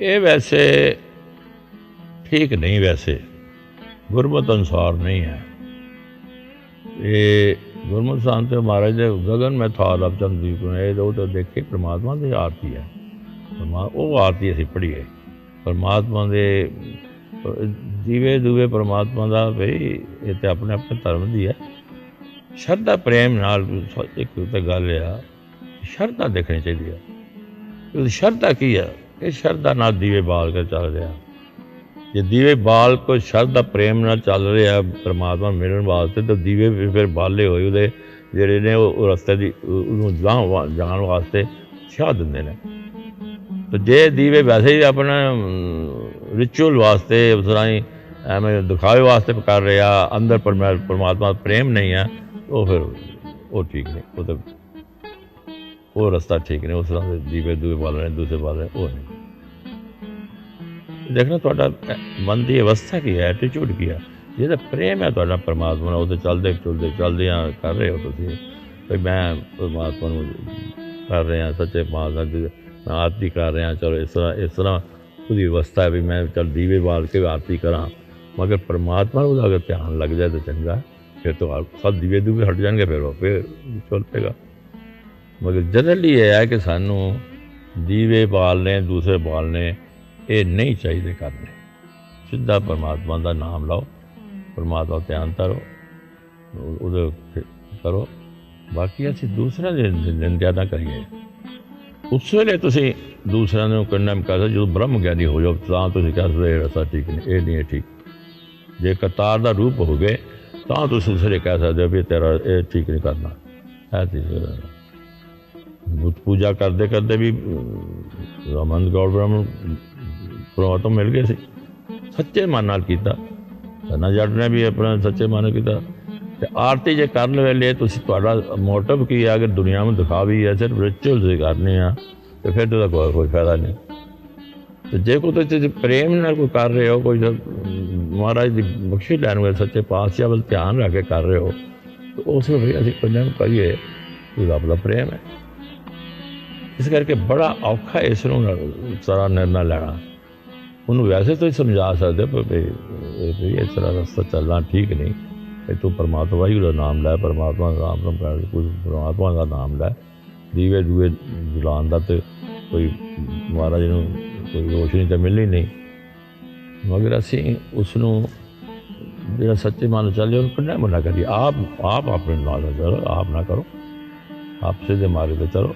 ਇਹ ਵੈਸੇ ਠੀਕ ਨਹੀਂ ਵੈਸੇ। ਗੁਰਮਤ ਅਨੁਸਾਰ ਨਹੀਂ ਹੈ। ਇਹ ਗੁਰਮਤ ਸਾਨ ਤੇ ਮਹਾਰਾਜ ਦੇ ਗਗਨ ਮੈਂ ਥਾਲ ਆਪ ਚੰਦੀਪ ਨੇ, ਇਹ ਉਹ ਤਾਂ ਦੇਖੇ, ਪ੍ਰਮਾਤਮਾ ਦੀ ਆਰਤੀ ਹੈ। ਉਹ ਆਰਤੀ ਅਸੀਂ ਪੜ੍ਹੀਏ। ਪਰਮਾਤਮਾ ਦੇ ਦੀਵੇ ਦੂਵੇ ਪਰਮਾਤਮਾ ਦਾ ਵੀ ਇਹ ਤੇ ਆਪਣੇ ਆਪਣੇ ਧਰਮ ਦੀ ਹੈ। ਸ਼ਰਧਾ ਪ੍ਰੇਮ ਨਾਲ ਇੱਕ ਤਾਂ ਗੱਲ ਆ, ਸ਼ਰਧਾ ਦੇਖਣੀ ਚਾਹੀਦੀ ਹੈ। ਉਹ ਸ਼ਰਧਾ ਕੀ ਆ ਇਹ ਸ਼ਰਧਾ ਨਾਲ ਦੀਵੇ ਬਾਲ ਕੇ ਚੱਲ ਰਿਹਾ। ਜੇ ਦੀਵੇ ਬਾਲ ਕੋ ਸ਼ਰਧਾ, ਪ੍ਰੇਮ ਨਾਲ ਚੱਲ ਰਿਹਾ, ਪਰਮਾਤਮਾ ਮਿਲਣ ਵਾਸਤੇ, ਤਾਂ ਦੀਵੇ ਫਿਰ ਬਾਲੇ ਹੋਏ ਉਹਦੇ, ਜਿਹੜੇ ਨੇ ਉਹ ਰਸਤੇ ਦੀ ਉਹ- ਉਹਨੂੰ ਜਾਣ ਵਾਸਤੇ ਛਾ ਦਿੰਦੇ ਨੇ। ਤੇ ਜੇ ਦੀਵੇ ਵੈਸੇ ਹੀ ਆਪਣਾ ਰਿਚੁਅਲ ਵਾਸਤੇ, ਉਸ ਤਰ੍ਹਾਂ ਹੀ ਐਵੇਂ ਦਿਖਾਵੇ ਵਾਸਤੇ ਕਰ ਰਿਹਾ, ਅੰਦਰ ਪਰਮਾ- ਪਰਮਾਤਮਾ ਪ੍ਰੇਮ ਨਹੀਂ ਹੈ, ਉਹ ਫਿਰ ਉਹ ਠੀਕ ਨਹੀਂ, ਉਹ ਤਾਂ ਉਹ ਰਸਤਾ ਠੀਕ ਨਹੀਂ ਉਸ ਤਰ੍ਹਾਂ ਦੇ ਦੀਵੇ ਦੂਵੇ ਬਾਲਣੇ ਦੂਸਰੇ ਬਾਲਣੇ ਉਹ ਨਹੀਂ ਦੇਖਣਾ ਤੁਹਾਡਾ ਮਨ ਦੀ ਅਵਸਥਾ ਕੀ ਹੈ ਐਟੀਟਿਊਡ ਕੀ ਹੈ ਜਿਹਦਾ ਪ੍ਰੇਮ ਹੈ ਤੁਹਾਡਾ ਪਰਮਾਤਮਾ ਨਾਲ ਉਹਦੇ ਚੱਲਦੇ ਚੁਲਦੇ ਚੱਲਦੇ ਆ ਕਰ ਰਹੇ ਹੋ ਤੁਸੀਂ ਵੀ ਮੈਂ ਪਰਮਾਤਮਾ ਨੂੰ ਕਰ ਰਿਹਾ ਸੱਚੇ ਪਾਤਸ਼ਾਹ ਦੀ ਮੈਂ ਆਰਤੀ ਕਰ ਰਿਹਾ ਚਲੋ ਇਸ ਤਰ੍ਹਾਂ ਇਸ ਤਰ੍ਹਾਂ ਉਹਦੀ ਅਵਸਥਾ ਹੈ ਵੀ ਮੈਂ ਚੱਲ ਦੀਵੇ ਬਾਲ ਕੇ ਆਰਤੀ ਕਰਾਂ ਮਗਰ ਪਰਮਾਤਮਾ ਨੂੰ ਅਗਰ ਧਿਆਨ ਲੱਗ ਜਾਏ ਤਾਂ ਚੰਗਾ ਫਿਰ ਤਾਂ ਸਭ ਦੀਵੇ ਦੂਵੇ ਹਟ ਜਾਣਗੇ ਫਿਰ ਉਹ ਫਿਰ ਚੱਲ ਪਏਗਾ ਮਗਰ ਜਨਰਲੀ ਇਹ ਹੈ ਕਿ ਸਾਨੂੰ ਦੀਵੇ ਬਾਲਨੇ ਦੂਸਰੇ ਬਾਲਨੇ ਇਹ ਨਹੀਂ ਚਾਹੀਦੇ ਕਰਨੇ। ਸਿੱਧਾ ਪਰਮਾਤਮਾ ਦਾ ਨਾਮ ਲਓ, ਪਰਮਾਤਮਾ ਦਾ ਧਿਆਨ ਕਰੋ ਉਹਦੇ ਕਰੋ। ਬਾਕੀ ਅਸੀਂ ਦੂਸਰਿਆਂ ਦੇ ਨਿੰਦਿਆ ਨਾ ਕਰੀਏ। ਉਸ ਵੇਲੇ ਤੁਸੀਂ ਦੂਸਰਿਆਂ ਨੂੰ ਕੰਡਮ ਕਰ ਸਕਦੇ ਜਦੋਂ ਬ੍ਰਹਮ ਗਿਆਨੀ ਹੋ ਜਾਓ, ਤਾਂ ਤੁਸੀਂ ਕਹਿ ਸਕਦੇ ਇਹ ਰਸਤਾ ਠੀਕ ਨਹੀਂ, ਇਹ ਨਹੀਂ ਹੈ ਠੀਕ। ਜੇ ਕਰਤਾਰ ਦਾ ਰੂਪ ਹੋ ਗਏ, ਤਾਂ ਤੁਸੀਂ ਉਸਰੇ ਕਹਿ ਸਕਦੇ ਹੋ ਵੀ ਤੇਰਾ ਇਹ ਠੀਕ ਨਹੀਂ ਕਰਨਾ। ਹੈ ਤੇ ਬੁੱਤ ਪੂਜਾ ਕਰਦੇ ਕਰਦੇ ਵੀ ਰਮਨ ਗੌਰ ਬ੍ਰਹਮ ਪਰਮਾਤਮਾ ਮਿਲ ਗਏ ਸੀ। ਸੱਚੇ ਮਨ ਨਾਲ ਕੀਤਾ। ਸਨਾ ਜੱਟ ਨੇ ਵੀ ਆਪਣਾ ਸੱਚੇ ਮਨ ਨਾਲ ਕੀਤਾ। ਤੇ ਆਰਤੀ ਜੇ ਕਰਨ ਵੇਲੇ ਤੁਸੀਂ ਤੁਹਾਡਾ ਮੋਟਿਵ ਕੀ ਆ ਅਗਰ ਦੁਨੀਆ ਨੂੰ ਦਿਖਾਵੀ ਹੈ ਸਿਰਫ ਰਿਚੁਅਲਸ ਹੀ ਕਰਨੇ ਆ ਤੇ ਫਿਰ ਤਾਂ ਕੋਈ ਕੋਈ ਫਾਇਦਾ ਨਹੀਂ। ਤੇ ਜੇ ਕੋਈ ਤੁਸੀਂ ਪ੍ਰੇਮ ਨਾਲ ਕੋਈ ਕਰ ਰਹੇ ਹੋ ਕੋਈ ਤਾਂ, ਮਹਾਰਾਜ ਦੀ ਬਖਸ਼ਿਸ਼ ਲੈਣ ਵੇਲੇ ਸੱਚੇ ਪਾਤਸ਼ਾਹ ਵੱਲ ਧਿਆਨ ਰੱਖ ਕੇ ਕਰ ਰਹੇ ਹੋ ਤੇ ਉਸ ਨੂੰ ਵੀ ਅਸੀਂ ਪੰਜਾਂ ਨੂੰ ਕਹੀਏ ਕਿ ਰੱਬ ਦਾ ਪ੍ਰੇਮ ਹੈ। ਇਸ ਕਰਕੇ ਬੜਾ ਔਖਾ ਇਸ ਨੂੰ ਸਾਰਾ ਨਿਰਣਾ ਲੈਣਾ। ਉਹਨੂੰ ਵੈਸੇ ਤਾਂ ਹੀ ਸਮਝਾ ਸਕਦੇ ਵੀ ਇਸ ਤਰ੍ਹਾਂ ਰਸਤਾ ਚੱਲਣਾ ਠੀਕ ਨਹੀਂ। ਇਹ ਤੂੰ ਪਰਮਾਤਮਾ, ਵਾਹਿਗੁਰੂ ਦਾ ਨਾਮ ਲੈ, ਪਰਮਾਤਮਾ ਦਾ ਨਾਮ ਕਰ ਕੋਈ ਪਰਮਾਤਮਾ ਦਾ ਨਾਮ ਲੈ। ਦੀਵੇ ਦੂਵੇ ਜਲਾਉਣ ਦਾ ਤੇ ਕੋਈ ਮਹਾਰਾਜ ਨੂੰ ਕੋਈ ਰੋਸ਼ਨੀ ਤਾਂ ਮਿਲਣੀ ਨਹੀਂ। ਮਗਰ ਅਸੀਂ ਉਸ ਨੂੰ ਜਿਹੜਾ ਸੱਚੇ ਮਨ ਨਾਲ ਚੱਲੇ, ਉਹਨੂੰ ਕਿੰਨਾ ਮਨਾ ਕਰੀ ਆਪ ਆਪ ਆਪਣੇ ਨਾਲ ਚਲੋ, ਆਪ ਨਾ ਕਰੋ। ਆਪ ਸਿੱਧੇ ਮਾਰਗ ਤੇ ਚਲੋ।